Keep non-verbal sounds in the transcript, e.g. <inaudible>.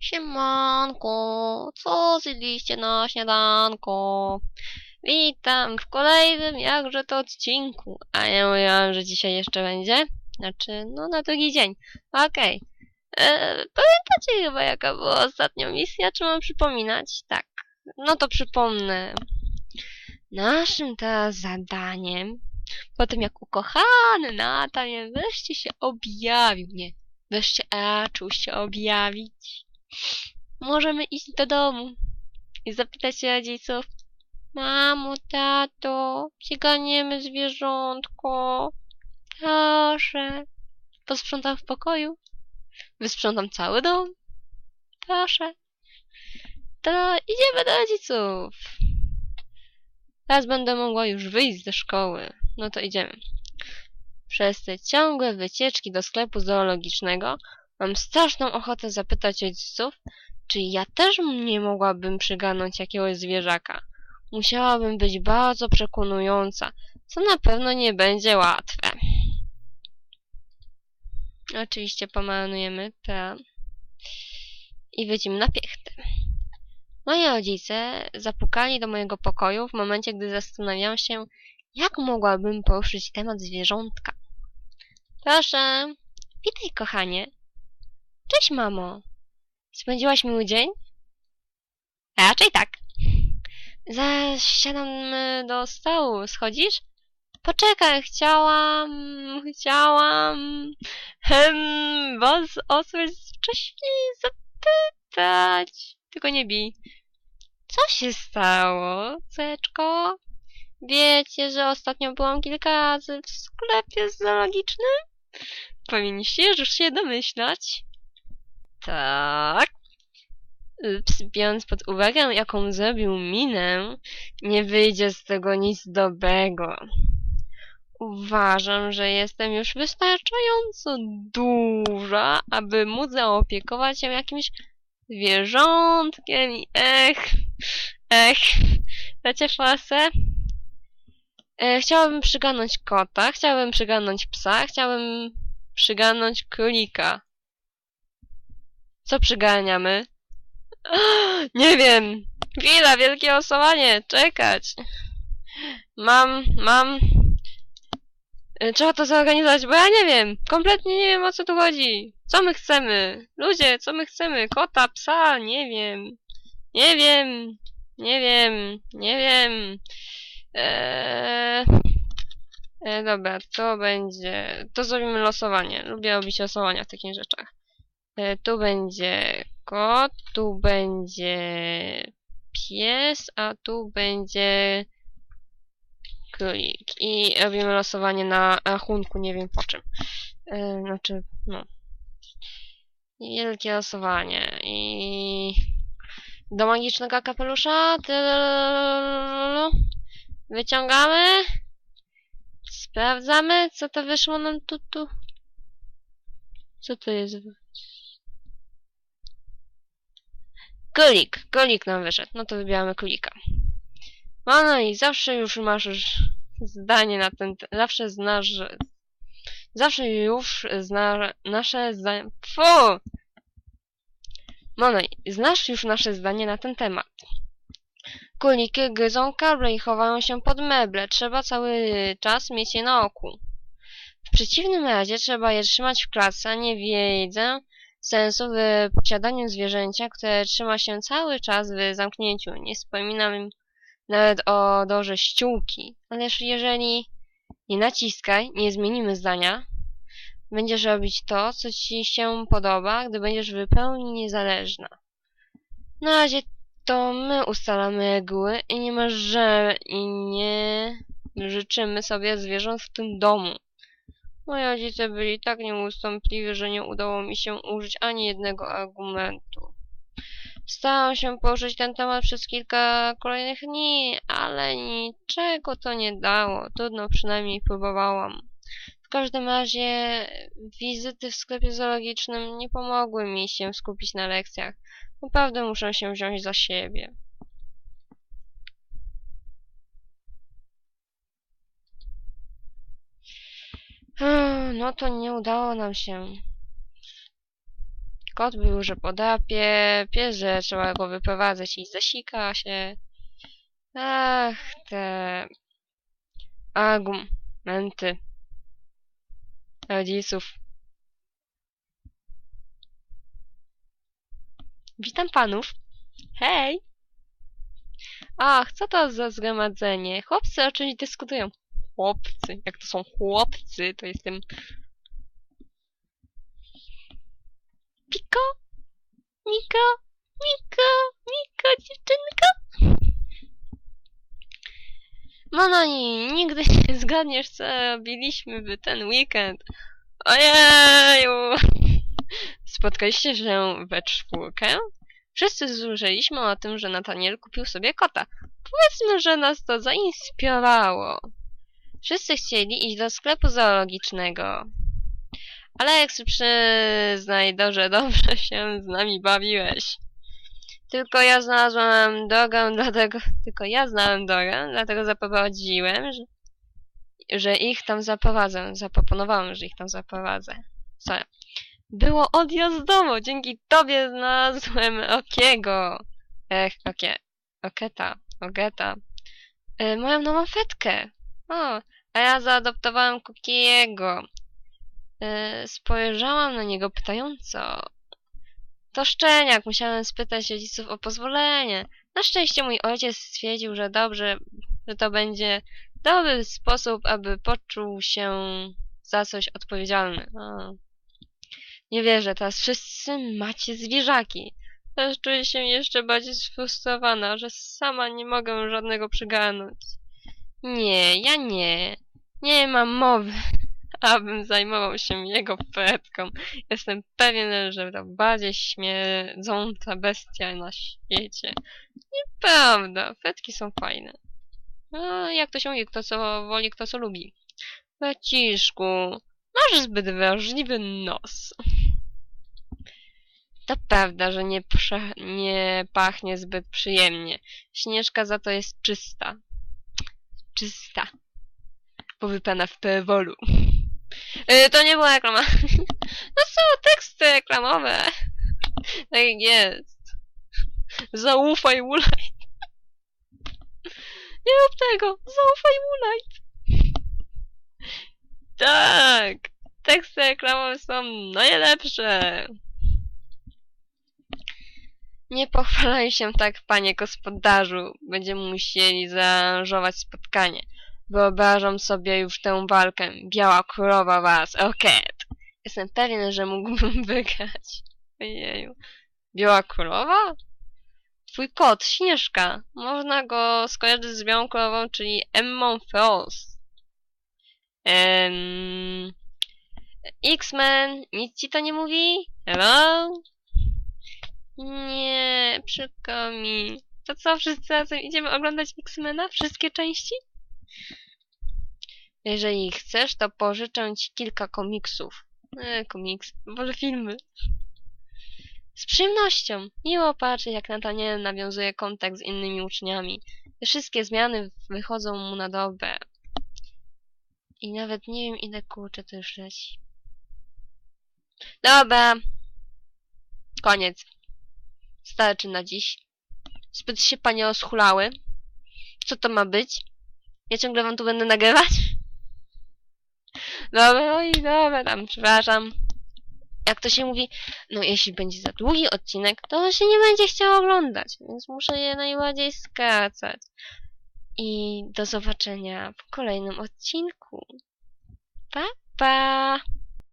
Siemanko, co zjedliście na śniadanko? Witam w kolejnym jakże to odcinku. A ja mówiłam, że dzisiaj jeszcze będzie. Znaczy, no na drugi dzień. Okej. Okay. Pamiętacie chyba jaka była ostatnia misja? Czy mam przypominać? Tak. No to przypomnę. Naszym teraz zadaniem, po tym jak ukochany Natan wreszcie się objawił, nie, wreszcie raczył się objawić, Możemy iść do domu i zapytać rodziców. Mamo, tato, przyganiemy zwierzątko. Proszę. Posprzątam w pokoju. Wysprzątam cały dom. Proszę. To idziemy do rodziców. Teraz będę mogła już wyjść ze szkoły. No to idziemy. Przez te ciągłe wycieczki do sklepu zoologicznego Mam straszną ochotę zapytać rodziców, czy ja też nie mogłabym przygarnąć jakiegoś zwierzaka. Musiałabym być bardzo przekonująca, co na pewno nie będzie łatwe. Oczywiście pomalujemy plan i wyjdziemy na piechtę. Moi rodzice zapukali do mojego pokoju w momencie, gdy zastanawiałam się, jak mogłabym poruszyć temat zwierzątka. Proszę, witaj kochanie, Cześć, mamo. Spędziłaś miły dzień? Raczej tak. Zasiadam y, do stołu. Schodzisz? Poczekaj, chciałam... Chciałam... Hmm, was o coś wcześniej zapytać. Tylko nie bij. Co się stało, córeczko? Wiecie, że ostatnio byłam kilka razy w sklepie zoologicznym? Powinniście już się domyślać. Tak. Biorąc pod uwagę, jaką zrobił minę, nie wyjdzie z tego nic dobrego. Uważam, że jestem już wystarczająco duża, aby móc zaopiekować się jakimś zwierzątkiem i ech, ech, dacie fasę? E, chciałabym przygarnąć kota, chciałabym przygarnąć psa, chciałabym przygarnąć królika. Co przyganiamy? <gasps> Nie wiem. Chwila, wielkie osowanie. Czekać. Mam, mam... E, trzeba to zorganizować, bo ja nie wiem. Kompletnie nie wiem, o co tu chodzi. Co my chcemy? Ludzie, co my chcemy? Kota, psa? Nie wiem. Nie wiem. Nie wiem. Nie wiem. Eee... E, dobra, to będzie... To zrobimy losowanie. Lubię robić losowania w takich rzeczach. E, tu będzie kot, tu będzie pies, a tu będzie królik. I robimy losowanie na rachunku, nie wiem po czym. E, znaczy, no. Wielkie losowanie. I do magicznego kapelusza wyciągamy. Sprawdzamy, co to wyszło nam tu, tu. Co to jest? Królik, królik nam wyszedł. No to wybieramy królika. No, no i zawsze już masz zdanie na ten... te- Zawsze znasz... Zawsze już zna nasze zdanie... Fu! No, no i znasz już nasze zdanie na ten temat. Króliki gryzą kable i chowają się pod meble. Trzeba cały czas mieć je na oku. W przeciwnym razie trzeba je trzymać w klatce, nie wiedzę sensu w posiadaniu zwierzęcia, które trzyma się cały czas w zamknięciu. Nie wspominam nawet o dorze ściółki. Ależ jeżeli nie naciskaj, nie zmienimy zdania, będziesz robić to, co ci się podoba, gdy będziesz w pełni niezależna. Na razie to my ustalamy reguły i nie masz, że i nie życzymy sobie zwierząt w tym domu. Moi rodzice byli tak nieustępliwi, że nie udało mi się użyć ani jednego argumentu. Starałam się poruszyć ten temat przez kilka kolejnych dni, ale niczego to nie dało. Trudno przynajmniej próbowałam. W każdym razie wizyty w sklepie zoologicznym nie pomogły mi się skupić na lekcjach. Naprawdę muszę się wziąć za siebie. Hmm, No to nie udało nam się. Kot był, że podapie, pies, że trzeba go wyprowadzać i zasika się. Ach, te argumenty rodziców. Witam panów. Hej! Ach, co to za zgromadzenie? Chłopcy o czymś dyskutują. Chłopcy. Jak to są chłopcy, to jestem... Piko? Niko? Niko? Niko, dziewczynko? Mononi, nigdy nie zgadniesz, co robiliśmy w ten weekend. Ojeju! Spotkaliście się we czwórkę? Wszyscy zużyliśmy o tym, że Nataniel kupił sobie kota. Powiedzmy, że nas to zainspirowało. Wszyscy chcieli iść do sklepu zoologicznego. Alex, przyznaj, że <laughs> dobrze się z nami bawiłeś. Tylko ja znalazłem drogę, dlatego... Tylko ja znałem drogę, dlatego zaprowadziłem, że, że ich tam zaprowadzę. Zaproponowałem, że ich tam zaprowadzę. Sorry. Było odjazdowo, dzięki tobie znalazłem Okiego. Ech, Okie... Oketa. Ogeta. E, moją nową fetkę. O, a ja zaadoptowałem Kukiego. E, spojrzałam na niego pytająco. To szczeniak, musiałem spytać rodziców o pozwolenie. Na szczęście mój ojciec stwierdził, że dobrze, że to będzie dobry sposób, aby poczuł się za coś odpowiedzialny. O. Nie wierzę, teraz wszyscy macie zwierzaki. Teraz czuję się jeszcze bardziej sfrustrowana, że sama nie mogę żadnego przygarnąć. Nie, ja nie. Nie mam mowy, <laughs> abym zajmował się jego petką. Jestem pewien, że to bardziej śmierdząca bestia na świecie. Nieprawda, fetki są fajne. No, jak to się mówi, kto co woli, kto co lubi. Braciszku, masz zbyt wrażliwy nos. To prawda, że nie, nie pachnie zbyt przyjemnie. Śnieżka za to jest czysta. Czysta. Powypana w pewolu. Yy, to nie była reklama. <laughs> No są teksty reklamowe. Tak jest. Zaufaj Woolite. <laughs> Nie rób tego. Zaufaj Woolite. Tak. Teksty reklamowe są najlepsze. Nie pochwalaj się tak, panie gospodarzu. Będziemy musieli zaaranżować spotkanie. Wyobrażam sobie już tę walkę. Biała królowa was, Rocket. Jestem pewien, że mógłbym <laughs> wygrać. Ojeju. Biała królowa? Twój kot, Śnieżka. Można go skojarzyć z Białą Królową, czyli Emmą Frost. Ehm... X-Men, nic ci to nie mówi? Hello? Nie, przykro mi. To co, wszyscy razem idziemy oglądać X-Mena? Wszystkie części? Jeżeli chcesz, to pożyczę ci kilka komiksów. E, komiks, może filmy. Z przyjemnością. Miło patrzeć, jak Nathaniel nawiązuje kontakt z innymi uczniami. Te wszystkie zmiany wychodzą mu na dobre. I nawet nie wiem, ile kurczę to już leci. Dobra. Koniec. Starczy na dziś. Zbyt się panie oschulały. Co to ma być? Ja ciągle wam tu będę nagrywać? Dobra, oj, dobra, tam, przepraszam. Jak to się mówi, no jeśli będzie za długi odcinek, to się nie będzie chciał oglądać, więc muszę je najbardziej skracać. I do zobaczenia w kolejnym odcinku. Pa, pa!